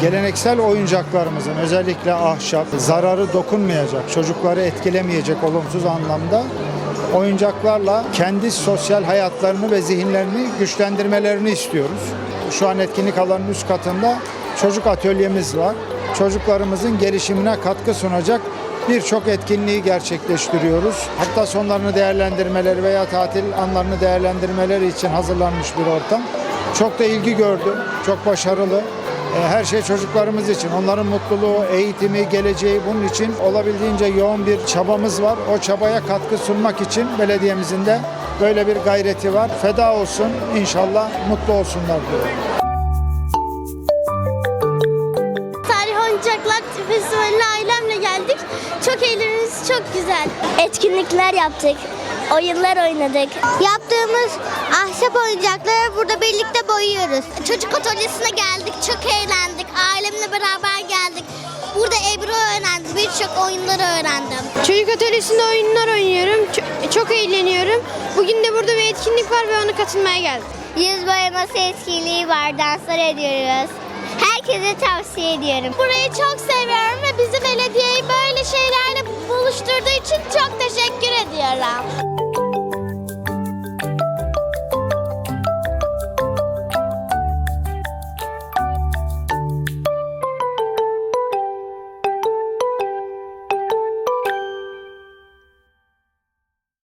geleneksel oyuncaklarımızın özellikle ahşap, zararı dokunmayacak, çocukları etkilemeyecek olumsuz anlamda oyuncaklarla kendi sosyal hayatlarını ve zihinlerini güçlendirmelerini istiyoruz. Şu an etkinlik alanının üst katında çocuk atölyemiz var. Çocuklarımızın gelişimine katkı sunacak birçok etkinliği gerçekleştiriyoruz. Hafta sonlarını değerlendirmeleri veya tatil anlarını değerlendirmeleri için hazırlanmış bir ortam. Çok da ilgi gördü, çok başarılı. E, Her şey çocuklarımız için. Onların mutluluğu, eğitimi, geleceği bunun için olabildiğince yoğun bir çabamız var. O çabaya katkı sunmak için belediyemizin de böyle bir gayreti var. Feda olsun inşallah mutlu olsunlar diyorum. Tarih Oyuncaklar Festivali'ne ailemle geldik. Çok eğleniriz, çok güzel. Etkinlikler yaptık. Oyunlar oynadık. Yaptığımız ahşap oyuncakları burada birlikte boyuyoruz. Çocuk atölyesine geldik, çok eğlendik. Ailemle beraber geldik. Burada Ebru öğrendim, birçok oyunları öğrendim. Çocuk atölyesinde oyunlar oynuyorum. Ç- çok eğleniyorum. Bugün de burada bir etkinlik var ve ona katılmaya geldim. Yüz boyaması etkinliği var. Danslar ediyoruz. Herkese tavsiye ediyorum. Burayı çok seviyorum ve bizi belediyeyi böyle şeylerle buluşturduğu için çok teşekkür ediyorum.